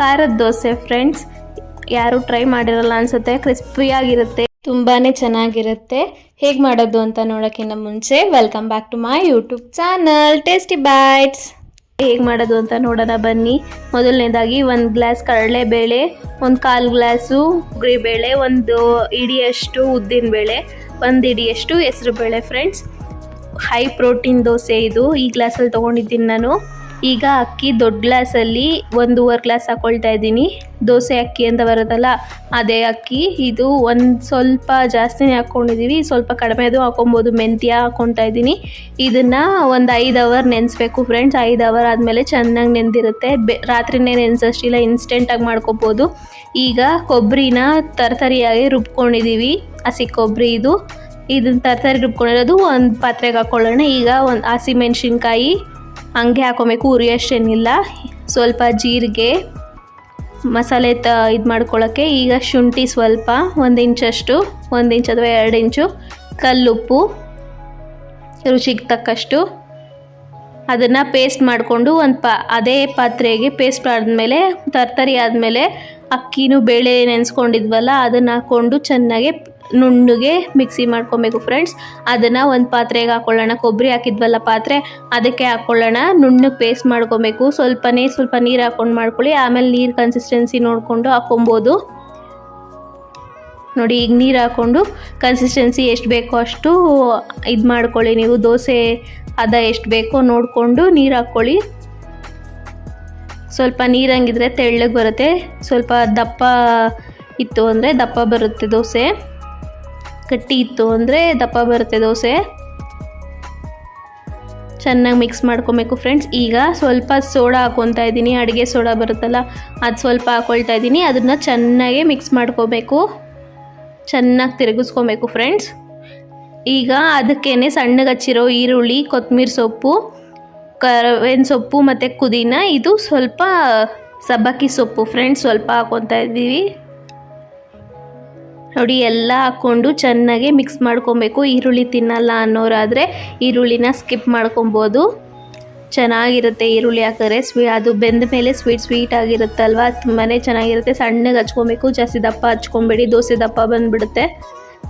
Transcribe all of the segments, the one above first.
ಖಾರದ ದೋಸೆ ಫ್ರೆಂಡ್ಸ್ ಯಾರು ಟ್ರೈ ಮಾಡಿರಲ್ಲ ಅನ್ಸುತ್ತೆ. ಕ್ರಿಸ್ಪಿಯಾಗಿರುತ್ತೆ ತುಂಬಾನೇ ಚೆನ್ನಾಗಿರುತ್ತೆ. ಹೇಗೆ ಮಾಡೋದು ಅಂತ ನೋಡೋಕ್ಕಿಂತ ಮುಂಚೆ welcome back to my YouTube channel tasty bites ಹೇಗೆ ಮಾಡೋದು ಅಂತ ನೋಡೋಣ ಬನ್ನಿ. ಮೊದಲನೇದಾಗಿ ಒಂದು ಗ್ಲಾಸ್ ಕಡಲೆಬೇಳೆ, ಒಂದು ಕಾಲು ಗ್ಲಾಸು ಬೇಳೆ ಒಂದು ಇಡಿಯಷ್ಟು ಉದ್ದಿನಬೇಳೆ, ಒಂದು ಇಡಿಯಷ್ಟು ಹೆಸರುಬೇಳೆ ಫ್ರೆಂಡ್ಸ್ ಹೈ ಪ್ರೋಟೀನ್ ದೋಸೆ ಇದು. ಈ ಗ್ಲಾಸಲ್ಲಿ ತೊಗೊಂಡಿದ್ದೀನಿ ನಾನು. ಈಗ ಅಕ್ಕಿ ದೊಡ್ಡ ಗ್ಲಾಸಲ್ಲಿ ಒಂದೂವರೆ ಗ್ಲಾಸ್ ಹಾಕ್ಕೊಳ್ತಾ ಇದ್ದೀನಿ. ದೋಸೆ ಅಕ್ಕಿ ಅಂತ ಬರುತ್ತಲ್ಲ, ಅದೇ ಅಕ್ಕಿ. ಇದು ಒಂದು ಸ್ವಲ್ಪ ಜಾಸ್ತಿನೇ ಹಾಕ್ಕೊಂಡಿದ್ದೀವಿ ಸ್ವಲ್ಪ ಕಡಿಮೆದು ಹಾಕೊಬೋದು. ಮೆಂತ್ಯ ಹಾಕ್ಕೊತಾ ಇದ್ದೀನಿ. ಇದನ್ನು ಒಂದು ಐದು ಅವರ್ ನೆನೆಸ್ಬೇಕು ಫ್ರೆಂಡ್ಸ್ ಐದು ಅವರ್ ಆದಮೇಲೆ ಚೆನ್ನಾಗಿ ನೆಂದಿರುತ್ತೆ. ಬೆ ರಾತ್ರಿನೇ ನೆನೆಸಷ್ಟಿಲ್ಲ ಇನ್ಸ್ಟೆಂಟಾಗಿ ಮಾಡ್ಕೊಬೋದು. ಈಗ ಕೊಬ್ಬರಿನ ತರತರಿಯಾಗಿ ರುಬ್ಕೊಂಡಿದ್ದೀವಿ ಹಸಿ ಕೊಬ್ಬರಿ ಇದು. ಇದನ್ನ ತರಕಾರಿ ರುಬ್ಕೊಂಡಿರೋದು ಒಂದು ಪಾತ್ರೆಗೆ ಹಾಕ್ಕೊಳ್ಳೋಣ ಈಗ ಒಂದು ಹಸಿಮೆಣ್ಸಿನ್ಕಾಯಿ ಹಂಗೆ ಹಾಕೊಬೇಕು ಉರಿಯೋಷ್ಟೇನಿಲ್ಲ ಸ್ವಲ್ಪ ಜೀರಿಗೆ, ಮಸಾಲೆ ತ ಇದು ಮಾಡ್ಕೊಳ್ಳೋಕ್ಕೆ ಈಗ ಶುಂಠಿ ಸ್ವಲ್ಪ ಒಂದು ಇಂಚಷ್ಟು, ಒಂದು ಇಂಚ್ ಅಥವಾ ಎರಡು ಇಂಚು ಕಲ್ಲುಪ್ಪು, ರುಚಿಗೆ ತಕ್ಕಷ್ಟು. ಅದನ್ನು ಪೇಸ್ಟ್ ಮಾಡಿಕೊಂಡು ಒಂದು ಪಾ, ಅದೇ ಪಾತ್ರೆಗೆ ಪೇಸ್ಟ್ ಆದಮೇಲೆ, ತರ್ತರಿ ಆದಮೇಲೆ ಅಕ್ಕಿನೂ ಬೇಳೆ ನೆನೆಸ್ಕೊಂಡಿದ್ವಲ್ಲ ಅದನ್ನು ಹಾಕ್ಕೊಂಡು ಚೆನ್ನಾಗಿ ನುಣ್ಣಗೆ ಮಿಕ್ಸಿ ಮಾಡ್ಕೊಬೇಕು ಫ್ರೆಂಡ್ಸ್ ಅದನ್ನು ಒಂದು ಪಾತ್ರೆಗೆ ಹಾಕ್ಕೊಳ್ಳೋಣ ಕೊಬ್ಬರಿ ಹಾಕಿದ್ವಲ್ಲ ಪಾತ್ರೆ, ಅದಕ್ಕೆ ಹಾಕ್ಕೊಳ್ಳೋಣ ನುಣ್ಣಗೆ ಪೇಸ್ಟ್ ಮಾಡ್ಕೊಬೇಕು. ಸ್ವಲ್ಪನೇ ಸ್ವಲ್ಪ ನೀರು ಹಾಕ್ಕೊಂಡು ಮಾಡ್ಕೊಳ್ಳಿ. ಆಮೇಲೆ ನೀರು ಕನ್ಸಿಸ್ಟೆನ್ಸಿ ನೋಡಿಕೊಂಡು ಹಾಕ್ಕೊಬೋದು ನೋಡಿ, ಈಗ ನೀರು ಹಾಕ್ಕೊಂಡು ಕನ್ಸಿಸ್ಟೆನ್ಸಿ ಎಷ್ಟು ಬೇಕೋ ಅಷ್ಟು ಇದು ಮಾಡ್ಕೊಳ್ಳಿ ನೀವು. ದೋಸೆ ಅದ ಎಷ್ಟು ಬೇಕೋ ನೋಡಿಕೊಂಡು ನೀರು ಹಾಕ್ಕೊಳ್ಳಿ ಸ್ವಲ್ಪ ನೀರಂಗಿದ್ರೆ ತೆಳ್ಳಗೆ ಬರುತ್ತೆ. ಸ್ವಲ್ಪ ದಪ್ಪ ಇತ್ತು ಅಂದರೆ ದಪ್ಪ ಬರುತ್ತೆ ದೋಸೆ. ಗಟ್ಟಿ ಇತ್ತು ಅಂದರೆ ದಪ್ಪ ಬರುತ್ತೆ ದೋಸೆ. ಚೆನ್ನಾಗಿ ಮಿಕ್ಸ್ ಮಾಡ್ಕೊಬೇಕು ಫ್ರೆಂಡ್ಸ್ ಈಗ ಸ್ವಲ್ಪ ಸೋಡಾ ಹಾಕೊತಾ ಇದ್ದೀನಿ. ಅಡುಗೆ ಸೋಡಾ ಬರುತ್ತಲ್ಲ, ಅದು ಸ್ವಲ್ಪ ಹಾಕ್ಕೊಳ್ತಾ ಇದ್ದೀನಿ. ಅದನ್ನು ಚೆನ್ನಾಗಿ ಮಿಕ್ಸ್ ಮಾಡ್ಕೋಬೇಕು. ಚೆನ್ನಾಗಿ ತಿರುಗಿಸ್ಕೊಬೇಕು ಫ್ರೆಂಡ್ಸ್ ಈಗ ಅದಕ್ಕೇನೆ ಸಣ್ಣಗೆ ಹಚ್ಚಿರೋ ಈರುಳ್ಳಿ ಕೊತ್ತಂಬರಿ ಸೊಪ್ಪು, ಕರವೇನ ಸೊಪ್ಪು ಮತ್ತು ಪುದೀನ. ಇದು ಸ್ವಲ್ಪ ಸಬ್ಬಕ್ಕಿ ಸೊಪ್ಪು ಫ್ರೆಂಡ್ಸ್ ಸ್ವಲ್ಪ ಹಾಕೊತಾ ಇದ್ದೀವಿ. ನೋಡಿ, ಎಲ್ಲ ಹಾಕ್ಕೊಂಡು ಚೆನ್ನಾಗಿ ಮಿಕ್ಸ್ ಮಾಡ್ಕೊಬೇಕು. ಈರುಳ್ಳಿ ತಿನ್ನಲ್ಲ ಅನ್ನೋರಾದರೆ ಈರುಳ್ಳಿನ ಸ್ಕಿಪ್ ಮಾಡ್ಕೊಬೋದು. ಚೆನ್ನಾಗಿರುತ್ತೆ ಈರುಳ್ಳಿ ಹಾಕಿದ್ರೆ ಸ್ವೀ ಅದು ಬೆಂದ ಮೇಲೆ ಸ್ವೀಟ್ ಸ್ವೀಟ್ ಆಗಿರುತ್ತಲ್ವ? ತುಂಬಾ ಚೆನ್ನಾಗಿರುತ್ತೆ. ಸಣ್ಣಗೆ ಹಚ್ಕೊಬೇಕು, ಜಾಸ್ತಿ ದಪ್ಪ ಹಚ್ಕೊಬೇಡಿ. ದೋಸೆ ದಪ್ಪ ಬಂದುಬಿಡುತ್ತೆ.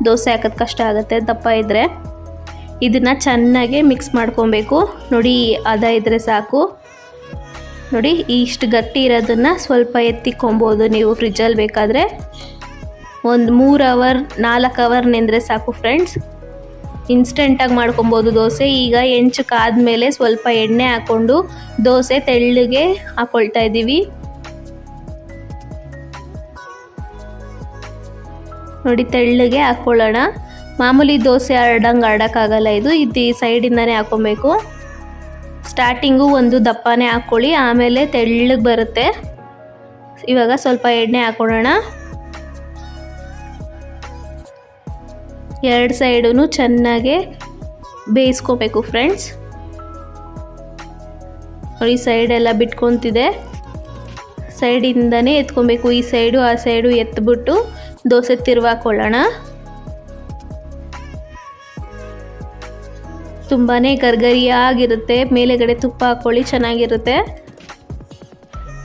ದೋಸೆ ಹಾಕೋದು ಕಷ್ಟ ಆಗುತ್ತೆ, ದಪ್ಪ ಇದ್ದರೆ ಇದನ್ನು ಚೆನ್ನಾಗಿ ಮಿಕ್ಸ್ ಮಾಡ್ಕೊಬೇಕು. ನೋಡಿ, ಅದ ಇದ್ದರೆ ಸಾಕು. ನೋಡಿ, ಇಷ್ಟು ಗಟ್ಟಿ ಇರೋದನ್ನು ಸ್ವಲ್ಪ ಎತ್ತಿಕೊಬೋದು ನೀವು ಫ್ರಿಜ್ಜಲ್ಲಿ ಬೇಕಾದರೆ. ಒಂದು ಮೂರು ಅವರ್, ನಾಲ್ಕು ಅವರ್ ನೆಂದರೆ ಸಾಕು ಫ್ರೆಂಡ್ಸ್ ಇನ್ಸ್ಟೆಂಟಾಗಿ ಮಾಡ್ಕೊಬೋದು ದೋಸೆ. ಈಗ ಹೆಂಚಕ್ಕಾದ್ಮೇಲೆ ಸ್ವಲ್ಪ ಎಣ್ಣೆ ಹಾಕ್ಕೊಂಡು ದೋಸೆ ತೆಳ್ಳಗೆ ಹಾಕ್ಕೊಳ್ತಾ ಇದ್ದೀವಿ ನೋಡಿ, ತೆಳ್ಳಗೆ ಹಾಕ್ಕೊಳ್ಳೋಣ ಮಾಮೂಲಿ ದೋಸೆ ಆಡಂಗೆ ಹರಡೋಕ್ಕಾಗಲ್ಲ ಇದು. ಇದು ಈ ಸೈಡಿಂದನೇ ಹಾಕ್ಕೊಬೇಕು ಸ್ಟಾರ್ಟಿಂಗು ಒಂದು ದಪ್ಪನೇ ಹಾಕ್ಕೊಳ್ಳಿ ಆಮೇಲೆ ತೆಳ್ಳಗೆ ಬರುತ್ತೆ. ಇವಾಗ ಸ್ವಲ್ಪ ಎಣ್ಣೆ ಹಾಕ್ಕೊಳ್ಳೋಣ ಎರಡು ಸೈಡೂ ಚೆನ್ನಾಗೆ ಬೇಯಿಸ್ಕೋಬೇಕು ಫ್ರೆಂಡ್ಸ್. ಈ ಸೈಡೆಲ್ಲ ಬಿಟ್ಕೊತಿದೆ. ಸೈಡಿಂದನೇ ಎತ್ಕೊಬೇಕು. ಈ ಸೈಡು ಆ ಸೈಡು ಎತ್ಬಿಟ್ಟು ದೋಸೆ ತಿರುವಾಕೊಳ್ಳೋಣ. ತುಂಬಾ ಗರ್ಗರಿಯಾಗಿರುತ್ತೆ. ಮೇಲೆಗಡೆ ತುಪ್ಪ ಹಾಕ್ಕೊಳ್ಳಿ, ಚೆನ್ನಾಗಿರುತ್ತೆ.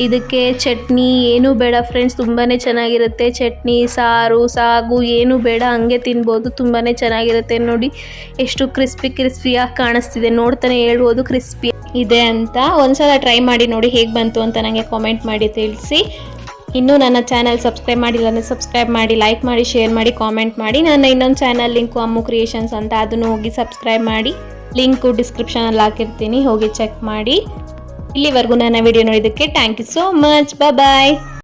ಇದಕ್ಕೆ ಚಟ್ನಿ ಏನೂ ಬೇಡ ಫ್ರೆಂಡ್ಸ್ ತುಂಬಾ ಚೆನ್ನಾಗಿರುತ್ತೆ. ಚಟ್ನಿ, ಸಾರು, ಸಾಗು ಏನೂ ಬೇಡ, ಹಂಗೆ ತಿನ್ಬೋದು ತುಂಬಾ ಚೆನ್ನಾಗಿರುತ್ತೆ. ನೋಡಿ, ಎಷ್ಟು ಕ್ರಿಸ್ಪಿ ಕ್ರಿಸ್ಪಿಯಾಗಿ ಕಾಣಿಸ್ತಿದೆ. ನೋಡ್ತಾನೆ ಹೇಳ್ಬೋದು ಕ್ರಿಸ್ಪಿ ಇದೆ ಅಂತ. ಒಂದ್ಸಲ ಟ್ರೈ ಮಾಡಿ ನೋಡಿ ಹೇಗೆ ಬಂತು ಅಂತ ನನಗೆ ಕಾಮೆಂಟ್ ಮಾಡಿ ತಿಳಿಸಿ. ಇನ್ನೂ ನನ್ನ ಚಾನಲ್ ಸಬ್ಸ್ಕ್ರೈಬ್ ಮಾಡಿಲ್ಲ ಅಂದರೆ ಸಬ್ಸ್ಕ್ರೈಬ್ ಮಾಡಿ ಲೈಕ್ ಮಾಡಿ ಶೇರ್ ಮಾಡಿ ಕಾಮೆಂಟ್ ಮಾಡಿ. ನನ್ನ ಇನ್ನೊಂದು ಚಾನಲ್ ಲಿಂಕು ಅಮ್ಮು ಕ್ರಿಯೇಷನ್ಸ್ ಅಂತ ಅದನ್ನು ಹೋಗಿ ಸಬ್ಸ್ಕ್ರೈಬ್ ಮಾಡಿ. ಲಿಂಕು ಡಿಸ್ಕ್ರಿಪ್ಷನಲ್ಲಿ ಹಾಕಿರ್ತೀನಿ. ಹೋಗಿ ಚೆಕ್ ಮಾಡಿ. ಇಲ್ಲಿವರೆಗೂ ನನ್ನ ವಿಡಿಯೋ ನೋಡಿದ್ದಕ್ಕೆ thank you so much bye